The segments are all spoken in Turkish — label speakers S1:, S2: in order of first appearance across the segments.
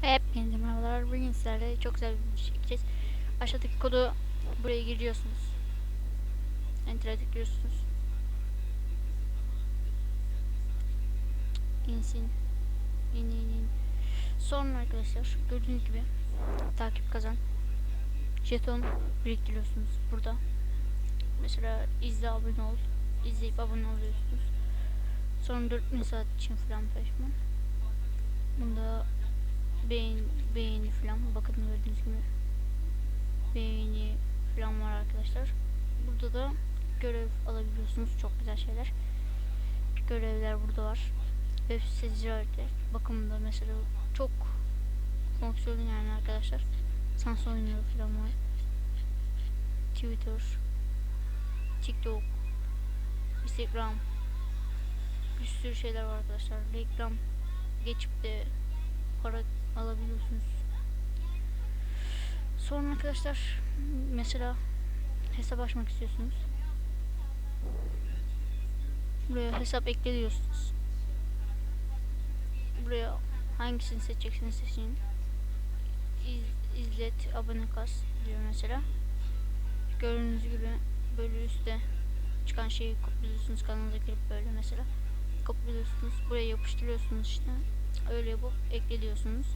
S1: Hepinize merhabalar. Bugün sizlerle çok güzel bir video çekeceğiz. Aşağıdaki kodu buraya giriyorsunuz. Enter'a tıklıyorsunuz. İnsin. İn in in. Sonra arkadaşlar gördüğünüz gibi takip kazan. Jeton biriktiriyorsunuz burada. Mesela izle abone ol. İzleyip abone oluyorsunuz. Sonra 4000 saat için falan peşman. Bunda beğen, beğeni falan bakın gördüğünüz gibi beğeni falan var arkadaşlar. Burada da görev alabiliyorsunuz. Çok güzel şeyler. Görevler burada var. Web sitesi. Bakımında mesela çok fonksiyonlu yani arkadaşlar. Sans oynuyor falan var. Twitter, TikTok, Instagram bir sürü şeyler var arkadaşlar. Reklam geçip de para alabiliyorsunuz. Sonra arkadaşlar mesela hesap açmak istiyorsunuz. Buraya hesap ekle diyorsunuz. Buraya hangisini seçeceksiniz seçin. İz, izlet, abone kas diyor mesela. Gördüğünüz gibi böyle üstte çıkan şeyi kopyalıyorsunuz kanalınıza girip böyle mesela kopyalıyorsunuz buraya yapıştırıyorsunuz işte öyle yapıp ekliyorsunuz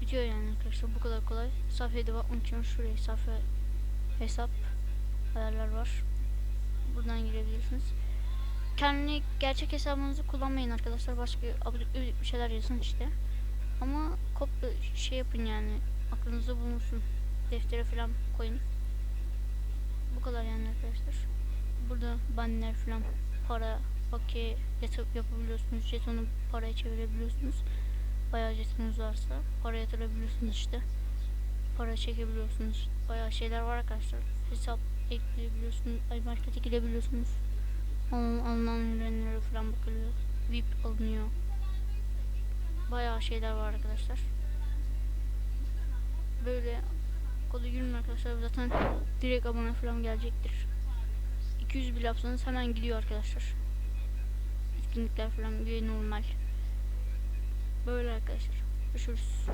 S1: bitiyor yani arkadaşlar bu kadar kolay. Sayfaya bakmak için şuraya sayfa hesap ayarlar var. Buradan girebilirsiniz. Kendi gerçek hesabınızı kullanmayın arkadaşlar başka abuk bir şeyler yazın işte. Ama kopya şey yapın yani aklınızda bulunsun. Deftere falan koyun. Bu kadar yani arkadaşlar. Burada banner falan para bakiye yatırıp yapabiliyorsunuz. Jetonu paraya çevirebiliyorsunuz. Bayağı jetonunuz varsa para yatırabiliyorsunuz işte. Para çekebiliyorsunuz. Bayağı şeyler var arkadaşlar. Hesap ekleyebiliyorsunuz. Ay markete girebiliyorsunuz. Alın, alınan ürünlere falan bakılıyor. VIP alınıyor. Bayağı şeyler var arkadaşlar. Böyle kodu girin arkadaşlar zaten direkt abone falan gelecektir. 200 bile yapsanız hemen gidiyor arkadaşlar etkinlikler falan bir normal. Böyle arkadaşlar. Görüşürüz.